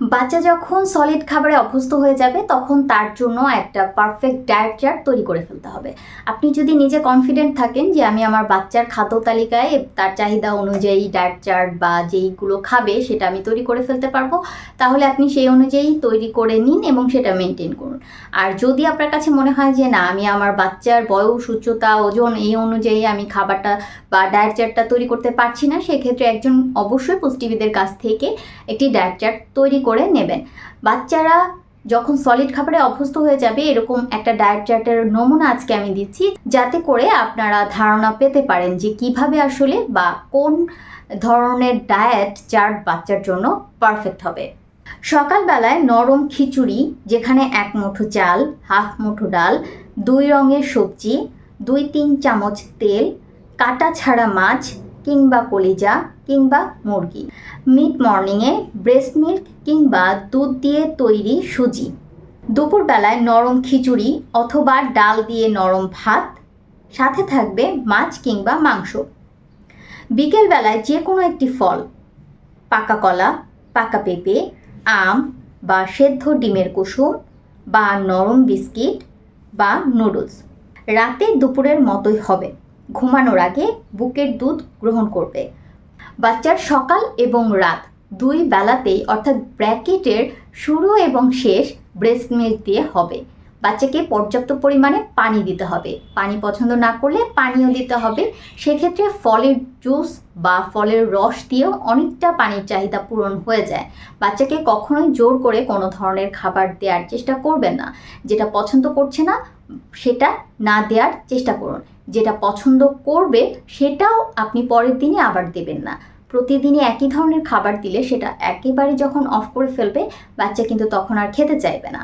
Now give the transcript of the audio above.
বাচ্চা যখন সলিড খাবারে অভ্যস্ত হয়ে যাবে, তখন তার জন্য একটা পারফেক্ট ডায়েট চার্ট তৈরি করে ফেলতে হবে। আপনি যদি নিজে কনফিডেন্ট থাকেন যে আমি আমার বাচ্চার খাদ্য তালিকায় তার চাহিদা অনুযায়ী ডায়েট চার্ট বা যেইগুলো খাবে সেটা আমি তৈরি করে ফেলতে পারব, তাহলে আপনি সেই অনুযায়ী তৈরি করে নিন এবং সেটা মেনটেন করুন। আর যদি আপনার কাছে মনে হয় যে না, আমি আমার বাচ্চার বয়স, উচ্চতা, ওজন এই অনুযায়ী আমি খাবারটা বা ডায়েট চার্টটা তৈরি করতে পারছি না, সেক্ষেত্রে একজন অবশ্যই পুষ্টিবিদের কাছ থেকে একটি ডায়েট চার্ট তৈরি করে নেবেন। বাচ্চারা যখন সলিড খাবারে অভ্যস্ত হয়ে যাবে, এরকম একটা ডায়েট চার্টের নমুনা আজকে আমি দিচ্ছি, যাতে করে আপনারা ধারণা পেতে পারেন যে কীভাবে আসলে বা কোন ধরনের ডায়েট চার্ট বাচ্চার জন্য পারফেক্ট হবে। সকালবেলায় নরম খিচুড়ি, যেখানে এক মুঠো চাল, হাফ মুঠো ডাল, দুই রঙের সবজি, দুই তিন চামচ তেল, কাটা ছাড়া মাছ কিংবা কলিজা কিংবা মুরগি। মিড মর্নিংয়ে ব্রেস্ট মিল্ক কিংবা দুধ দিয়ে তৈরি সুজি। দুপুরবেলায় নরম খিচুড়ি অথবা ডাল দিয়ে নরম ভাত। সাথে থাকবে মাছ কিংবা মাংস। বিকেলবেলায় যে কোনো একটি ফল। পাকা কলা, পাকা পেঁপে, আম বা সেদ্ধ ডিমের কুসুম বা নরম বিস্কিট বা নুডলস। রাতে দুপুরের মতোই হবে। ঘুমানোর আগে বুকের দুধ গ্রহণ করবে। বাচ্চার সকাল এবং রাত দুই বেলাতেই অর্থাৎ ব্র্যাকেটের শুরু এবং শেষ ব্রেস্ট মিল্ক দিয়ে হবে। বাচ্চাকে পর্যাপ্ত পরিমাণে পানি দিতে হবে। পানি পছন্দ না করলে পানিও দিতে হবে। সেক্ষেত্রে ফলের জুস বা ফলের রস দিয়েও অনেকটা পানির চাহিদা পূরণ হয়ে যায়। বাচ্চাকে কখনোই জোর করে কোনো ধরনের খাবার দেওয়ার চেষ্টা করবেন না। যেটা পছন্দ করছে না, সেটা না দেওয়ার চেষ্টা করুন। যেটা পছন্দ করবে সেটাও আপনি পরের দিনে আবার দেবেন না। প্রতিদিনই একই ধরনের খাবার দিলে সেটা একেবারে যখন অফ করে ফেলবে, বাচ্চা কিন্তু তখন আর খেতে চাইবে না।